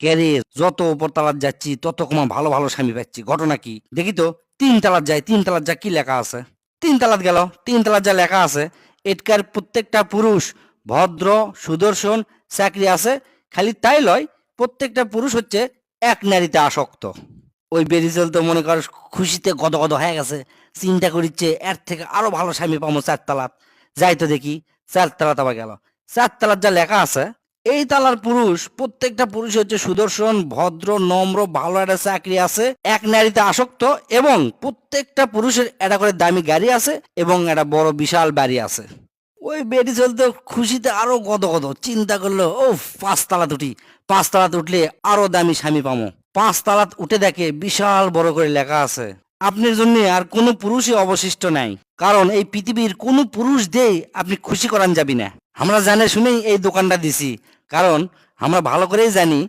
ক্যারে যত উপর তালাত যাচ্ছি, তত কমা ভালো ভালো স্বামী পাচ্ছি। ঘটনা কি? দেখি তো, তিন তালাত যায়, তিন তালাত যা কি লেখা আছে? তিন তালাত গেল, তিন তালাত যা লেখা আছে, এটকার প্রত্যেকটা পুরুষ ভদ্র, সুদর্শন, চাকরি আছে, খালি তাই লয়, প্রত্যেকটা পুরুষ হচ্ছে এক নারীতে আসক্ত। ওই বেরিজল তো মনে কর, খুশিতে গদ গদ হয়ে গেছে, চিন্তা করিচ্ছে, এর থেকে আরও ভালো স্বামী পাবো চার তালাত। যাই তো দেখি, চার তালাত আবার গেল। চার তালাত যা লেখা আছে এই তালার পুরুষ, প্রত্যেকটা পুরুষ হচ্ছে সুদর্শন, ভদ্র, নম্র, ভালো একটা চাকরি আছে, এক নারীতে আসক্ত এবং প্রত্যেকটা পুরুষের একটা করে দামি গাড়ি আছে এবং একটা বড় বিশাল বাড়ি আছে। ওই বেডি চলতে খুশিতে আরও গদ গদ, চিন্তা করল ও পাঁচ তালাত উঠি পাঁচ তালাত উঠলে আরও দামি স্বামী পামো। পাঁচ তালাত উঠে দেখে বিশাল বড় করে লেখা আছে, আপনার জন্য আর কোনো পুরুষই অবশিষ্ট নাই। কারণ এই পৃথিবীর কোনো পুরুষ দিয়ে আপনি খুশি করান যাবি না। আমরা জানে শুনেই এই দোকানটা দিছি। কারণ আমরা ভালো করেই জানি